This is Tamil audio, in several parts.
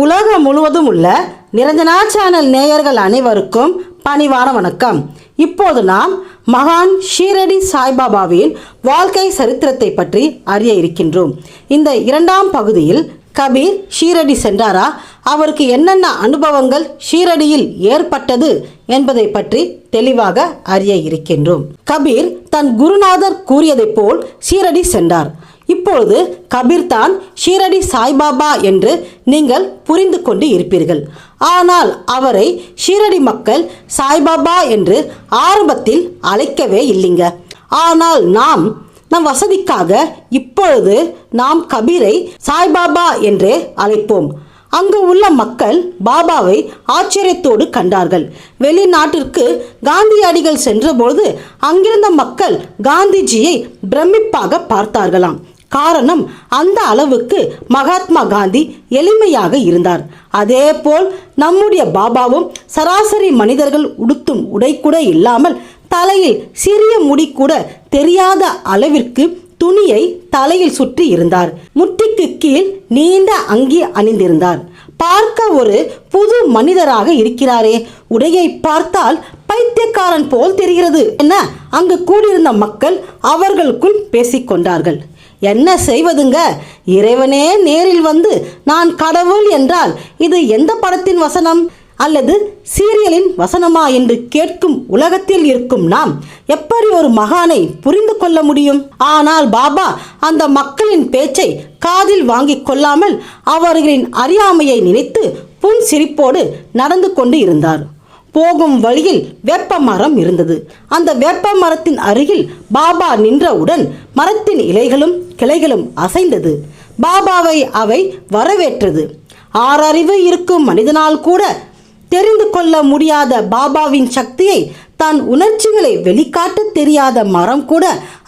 உலகம் முழுவதும் உள்ள நிரஞ்சனா சேனல் நேயர்கள் அனைவருக்கும் பணிவான வணக்கம். இப்போது நாம் மகான் ஷீரடி சாய்பாபாவின் வாழ்க்கை சரித்திரத்தை பற்றி அறிய இருக்கின்றோம். இந்த இரண்டாம் பகுதியில் கபீர் ஷீரடி சென்றாரா? அவருக்கு என்னென்ன அனுபவங்கள் ஷீரடியில் ஏற்பட்டது என்பதை பற்றி தெளிவாக அறிய இருக்கின்றோம். கபீர் தன் குருநாதர் கூறியதைப் போல் ஷீரடி சென்றார். இப்பொழுது கபீர் தான் ஷீரடி சாய்பாபா என்று நீங்கள் புரிந்து கொண்டு இருப்பீர்கள். ஆனால் அவரை ஷீரடி மக்கள் சாய்பாபா என்று ஆரம்பத்தில் அழைக்கவே இல்லைங்க. ஆனால் நாம் நம் வசதிக்காக இப்பொழுது நாம் கபீரை சாய்பாபா என்றே அழைப்போம். அங்கு உள்ள மக்கள் பாபாவை ஆச்சரியத்தோடு கண்டார்கள். வெளிநாட்டிற்கு காந்தியடிகள் சென்றபோது அங்கிருந்த மக்கள் காந்திஜியை பிரமிப்பாக பார்த்தார்களாம். காரணம் அந்த அளவுக்கு மகாத்மா காந்தி எளிமையாக இருந்தார். அதேபோல் நம்முடைய பாபாவும் சராசரி மனிதர்கள் உடுத்தும் உடை கூட இல்லாமல் தலையில் சிறிய முடி கூட தெரியாத அளவிற்கு துணியை தலையில் சுற்றி இருந்தார். முட்டிக்கு கீழ் நீண்ட அங்கி அணிந்திருந்தார். பார்க்க ஒரு புது மனிதராக இருக்கிறாரே. உடையை பார்த்தால் பைத்தியக்காரன் போல் தெரிகிறது என அங்கு கூடியிருந்த மக்கள் அவர்களுக்குள் பேசிக்கொண்டார்கள். என்ன செய்வதுங்க? இறைவனே நேரில் வந்து நான் கடவுள் என்றால் இது எந்த படத்தின் வசனம்? அல்லது சீரியலின் வசனமா என்று கேட்கும் உலகத்தில் இருக்கும் நாம் எப்படி ஒரு மகானை புரிந்து கொள்ள முடியும்? ஆனால் பாபா அந்த மக்களின் பேச்சை காதில் வாங்கிக் கொள்ளாமல் அவர்களின் அறியாமையை நினைத்து புன் சிரிப்போடு நடந்து கொண்டு இருந்தார். போகும் வழியில் வேப்ப மரம் இருந்தது. அந்த வேப்ப மரத்தின் அருகில் பாபா நின்றவுடன் மரத்தின் இலைகளும் கிளைகளும் அசைந்தது. பாபாவை அவை வரவேற்றது. ஆறறிவு இருக்கும் மனிதனால் கூட தெரிந்து கொள்ள முடியாத பாபாவின் சக்தியை தான் உணர்ச்சிகளை வெளிக்காட்ட தெரியாத மரம் கூட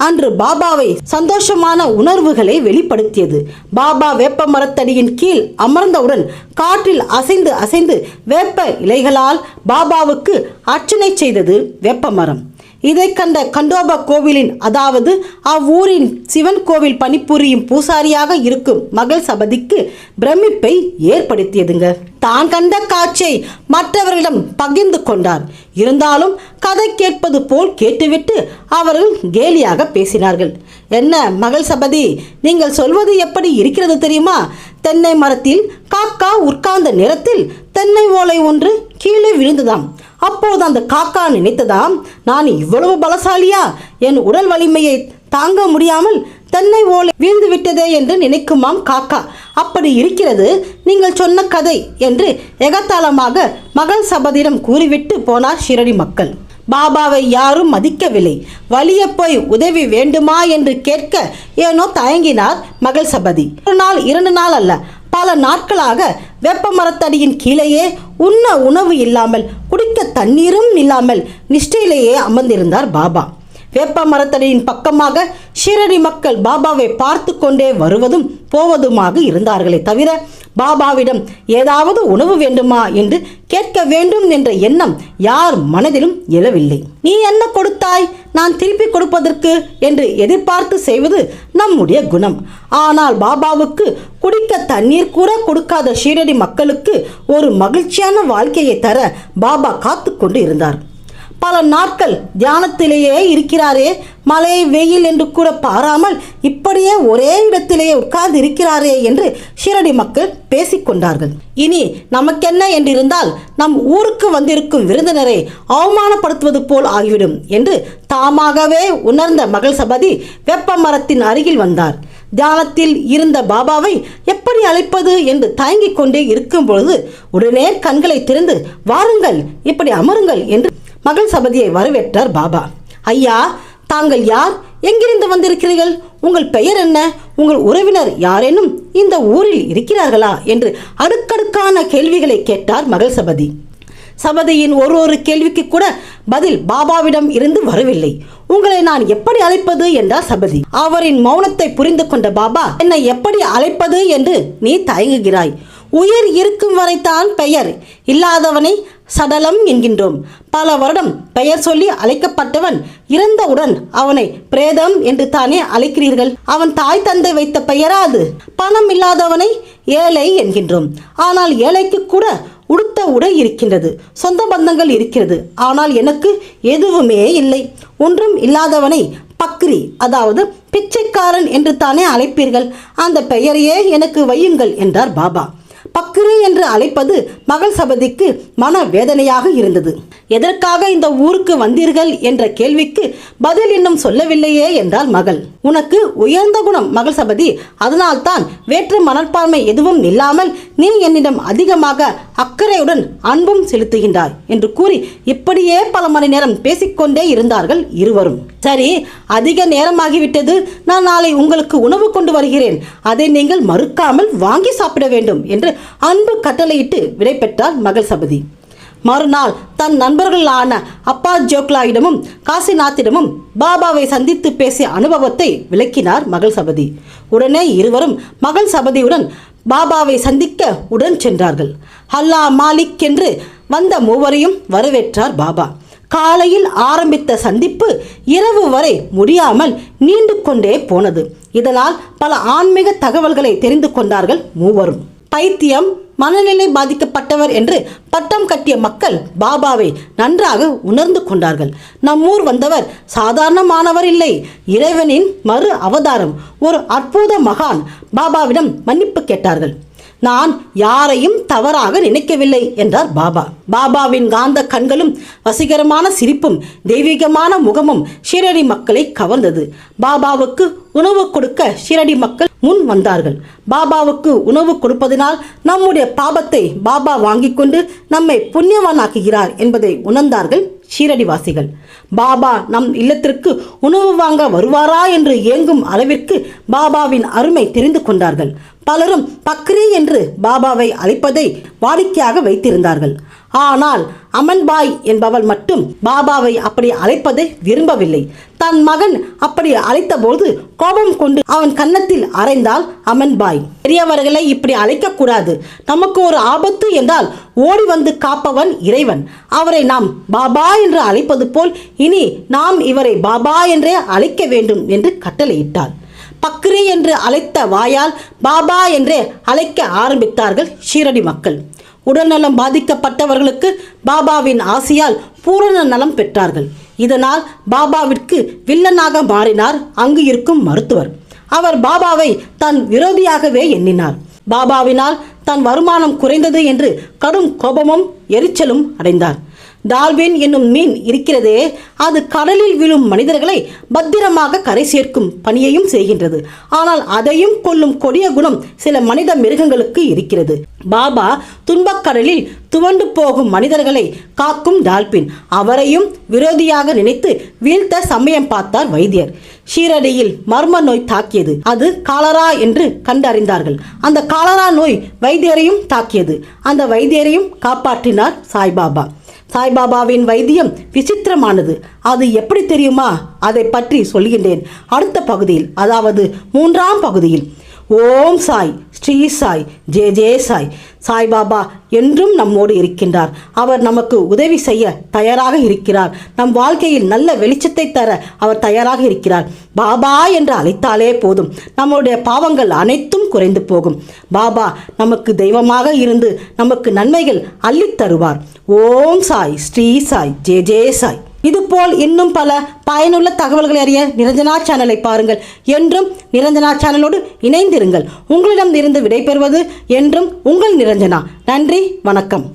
அன்று பாபாவை சந்தோஷமான உணர்வுகளை வெளிப்படுத்தியது. பாபா வேப்ப மரத்தடியின் கீழ் அமர்ந்தவுடன் காற்றில் அசைந்து அசைந்து வேப்ப இலைகளால் பாபாவுக்கு அர்ச்சனை செய்தது வேப்ப மரம். இதை கண்ட கண்டோப கோவிலின் அதாவது அவ்வூரின் சிவன் கோவில் பணிபுரியும் பூசாரியாக இருக்கும் மகள் சபதிக்கு பிரமிப்பை ஏற்படுத்தியதுங்க. தான் கண்ட காட்சியை மற்றவர்களிடம் பகிர்ந்து கொண்டார். இருந்தாலும் கதை கேட்பது போல் கேட்டுவிட்டு அவர்கள் கேலியாக பேசினார்கள். என்ன மகள் சபதி நீங்கள் சொல்வது எப்படி இருக்கிறது தெரியுமா? தென்னை மரத்தில் காக்கா உட்கார்ந்த நேரத்தில் தென்னை ஓலை ஒன்று கீழே விழுந்ததாம். அப்போது அந்த காக்கா நினைத்ததாம் நான் இவ்வளவு பலசாலியா? என் உடல் வலிமையை தாங்க முடியாமல் தென்னை ஓலை வீழ்ந்து விட்டதே என்று நினைக்குமாம் காக்கா. அப்படி இருக்கிறது நீங்கள் சொன்ன கதை என்று எகத்தாளமாக மகள் சபதியிடம் கூறிவிட்டு போனார் ஷிரடி மக்கள். பாபாவை யாரும் மதிக்கவில்லை. வலிய போய் உதவி வேண்டுமா என்று கேட்க ஏனோ தயங்கினார் மகள் சபதி. ஒரு நாள் இரண்டு நாள் அல்ல பல நாட்களாக வேப்ப மரத்தடியின் கீழேயே உண்ண உணவு இல்லாமல் குடிக்க தண்ணீரும் இல்லாமல் நிஷ்டையிலேயே அமர்ந்திருந்தார் பாபா. வேப்ப மரத்தடியின் பக்கமாக ஷீரடி மக்கள் பாபாவை பார்த்து கொண்டே வருவதும் போவதுமாக இருந்தார்களே தவிர பாபாவிடம் ஏதாவது உணவு வேண்டுமா என்று கேட்க வேண்டும் என்ற எண்ணம் யார் மனதிலும் எழவில்லை. நீ என்ன கொடுத்தாய்? நான் திருப்பி கொடுப்பதற்கு என்று எதிர்பார்த்து செய்வது நம்முடைய குணம். ஆனால் பாபாவுக்கு குடிக்க தண்ணீர் கூட கொடுக்காத ஷீரடி மக்களுக்கு ஒரு மகிழ்ச்சியான வாழ்க்கையை தர பாபா காத்து கொண்டு இருந்தார். பல நாட்கள் தியானத்திலேயே இருக்கிறாரே மழை வெயில் என்று கூட பாராமல் இப்படியே ஒரே இடத்திலேயே உட்கார்ந்து இருக்கிறாரே என்று ஷிரடி மக்கள் பேசிக்கொண்டார்கள் இனி நமக்கென்ன என்றிருந்தால் நம் ஊருக்கு வந்திருக்கும் விருந்தினரை அவமானப்படுத்துவது போல் ஆகிவிடும் என்று தாமாகவே உணர்ந்த மகள் சபதி வெப்ப மரத்தின் அருகில் வந்தார். தியானத்தில் இருந்த பாபாவை எப்படி அழைப்பது என்று தயங்கிக் கொண்டே இருக்கும் பொழுது உடனே கண்களை திறந்து வாருங்கள் இப்படி அமருங்கள் என்று மகள் சபதியை வரவேற்றார் பாபா. ஐயா தாங்கள் யார்? எங்கிருந்து வந்திருக்கிறீர்கள்? உங்கள் பெயர் என்ன? உங்கள் உறவினர் யாரேனும் இந்த ஊரில் இருக்கிறார்களா? என்று அடுக்கடுக்கான கேள்விகளை கேட்டார் மகள் சபதி. சபதியின் ஒரு ஒரு கேள்விக்கு கூட பதில் பாபாவிடம் இருந்து வரவில்லை. உங்களை நான் எப்படி அழைப்பது என்றார் சபதி. அவரின் மௌனத்தை புரிந்து கொண்ட பாபா என்னை எப்படி அழைப்பது என்று நீ தயங்குகிறாய். உயிர் இருக்கும் வரைத்தான் பெயர் இல்லாதவனை சடலம் என்கின்றோம். பல வருடம் பெயர் சொல்லி அழைக்கப்பட்டவன் இறந்தவுடன் அவனை பிரேதம் என்று தானே அழைக்கிறீர்கள். அவன் தாய் தந்தை வைத்த பெயரா அது பணம் இல்லாதவனை ஏழை என்கின்றோம். ஆனால் ஏழைக்கு கூட உடுத்த உடை இருக்கின்றது. சொந்த பந்தங்கள் இருக்கிறது. ஆனால் எனக்கு எதுவுமே இல்லை. ஒன்றும் இல்லாதவனை பக்ரி அதாவது பிச்சைக்காரன் என்று தானே அழைப்பீர்கள். அந்த பெயரையே எனக்கு வையுங்கள் என்றார் பாபா. பக்ரி என்று அழைப்பது மகள் சபதிக்கு மன வேதனையாக இருந்தது. எதற்காக இந்த ஊருக்கு வந்தீர்கள் என்ற கேள்விக்கு பதில் இன்னும் சொல்லவில்லையே என்றால் மகள். உனக்கு உயர்ந்த குணம் மகள் சபதி. அதனால்தான் வேற்று மனப்பான்மை எதுவும் இல்லாமல் நீ என்னிடம் அதிகமாக அக்கறையுடன் அன்பும் செலுத்துகின்றாய் என்று கூறி இப்படியே பல மணி நேரம் பேசிக்கொண்டே இருந்தார்கள் இருவரும். சரி அதிக நேரமாகிவிட்டது. நான் நாளை உங்களுக்கு உணவு கொண்டு வருகிறேன். அதை நீங்கள் மறுக்காமல் வாங்கி சாப்பிட வேண்டும் என்று அன்பு கட்டளையிட்டு விடைபெற்றார் மகள் சபதி. மறுநாள் தன் நண்பர்களான அப்பா ஜோக்லாயிடமும் காசிநாத்திடமும் பாபாவை சந்தித்து பேசிய அனுபவத்தை விளக்கினார் மகள் சபதி. உடனே இருவரும் மகள் சபதியுடன் பாபாவை சந்திக்க உடன் சென்றார்கள். ஹல்லா மாலிக் என்று வந்த மூவரையும் வரவேற்றார் பாபா. காலையில் ஆரம்பித்த சந்திப்பு இரவு வரை முடியாமல் நீண்டு கொண்டே போனது. இதனால் பல ஆன்மீக தகவல்களை தெரிந்து கொண்டார்கள் மூவரும். பைத்தியம் மனநிலை பாதிக்கப்பட்டவர் என்று பட்டம் கட்டிய மக்கள் பாபாவை நன்றாக உணர்ந்து கொண்டார்கள். நம்மூர் வந்தவர் சாதாரணமானவர் இல்லை. இறைவனின் மறு அவதாரம். ஒரு அற்புத மகான் பாபாவிடம் மன்னிப்பு கேட்டார்கள். நான் யாரையும் தவறாக நினைக்கவில்லை என்றார் பாபா. பாபாவின் காந்த கண்களும் வசீகரமான சிரிப்பும் தெய்வீகமான முகமும் ஷீரடி மக்களை கவர்ந்தது. பாபாவுக்கு உணவு கொடுக்க ஷீரடி மக்கள் முன் வந்தார்கள். பாபாவுக்கு உணவு கொடுப்பதனால் நம்முடைய பாபத்தை பாபா வாங்கிக் கொண்டு நம்மை புண்ணியவானாக்குகிறார் என்பதை உணர்ந்தார்கள் ஷீரடிவாசிகள் பாபா நம் இல்லத்திற்கு உணவு வாங்க வருவாரா என்று ஏங்கும் அளவிற்கு பாபாவின் அருமை தெரிந்து கொண்டார்கள். பலரும் பக்ரி என்று பாபாவை அழைப்பதை வாடிக்கையாக வைத்திருந்தார்கள். ஆனால் அமன்பாய் என்பவள் மட்டும் பாபாவை அப்படி அழைப்பதை விரும்பவில்லை. தன் மகன் அப்படி அழைத்தபோது கோபம் கொண்டு அவன் கன்னத்தில் அரைந்தால் அமன்பாய். பெரியவர்களை இப்படி அழைக்கக்கூடாது. நமக்கு ஒரு ஆபத்து என்றால் ஓடி வந்து காப்பவன் இறைவன். அவரை நாம் பாபா என்று அழைப்பது போல் இனி நாம் இவரை பாபா என்றே அழைக்க வேண்டும் என்று கட்டளையிட்டாள். பக்ரி என்று அழைத்த வாயால் பாபா என்றே அழைக்க ஆரம்பித்தார்கள் ஷீரடி மக்கள். உடல்நலம் பாதிக்கப்பட்டவர்களுக்கு பாபாவின் ஆசியால் பூரண நலம் பெற்றார்கள். இதனால் பாபாவிற்கு வில்லனாக மாறினார் அங்கு இருக்கும் மருத்துவர். அவர் பாபாவை தன் விரோதியாகவே எண்ணினார். பாபாவினால் தன் வருமானம் குறைந்தது என்று கடும் கோபமும் எரிச்சலும் அடைந்தார். டால்பின் என்னும் மீன் இருக்கிறதே அது கடலில் விழும் மனிதர்களை பத்திரமாக கரை சேர்க்கும் பணியையும் செய்கின்றது. ஆனால் அதையும் கொல்லும் கொடிய குணம் சில மனித மிருகங்களுக்கு இருக்கிறது. பாபா துன்பக்கடலில் துவண்டு போகும் மனிதர்களை காக்கும் டால்பின். அவரையும் விரோதியாக நினைத்து வீழ்த்த சமயம் பார்த்தார் வைத்தியர். ஷீரடியில் மர்ம நோய் தாக்கியது. அது காலரா என்று கண்டறிந்தார்கள். அந்த காலரா நோய் வைத்தியரையும் தாக்கியது. அந்த வைத்தியரையும் காப்பாற்றினார் சாய்பாபா. சாய்பாபாவின் வைத்தியம் விசித்திரமானது. அது எப்படி தெரியுமா? அதை பற்றி சொல்கின்றேன் அடுத்த பகுதியில் அதாவது மூன்றாம் பகுதியில். ஓம் சாய் ஸ்ரீ சாய் ஜே ஜே சாய். சாய்பாபா என்றும் நம்மோடு இருக்கின்றார். அவர் நமக்கு உதவி செய்ய தயாராக இருக்கிறார். நம் வாழ்க்கையில் நல்ல வெளிச்சத்தை தர அவர் தயாராக இருக்கிறார். பாபா என்று அழைத்தாலே போதும். நம்முடைய பாவங்கள் அனைத்தும் குறைந்து போகும். பாபா நமக்கு தெய்வமாக இருந்து நமக்கு நன்மைகள் அள்ளித் தருவார் ஓம் சாய் ஸ்ரீ சாய் ஜே ஜே சாய். இதுபோல் இன்னும் பல பயனுள்ள தகவல்களை அறிய நிரஞ்சனா சேனலை பாருங்கள். என்றும் நிரஞ்சனா சேனலோடு இணைந்திருங்கள். உங்களிடம் இருந்து விடைபெறுவது என்றும் உங்கள் நிரஞ்சனா. நன்றி வணக்கம்.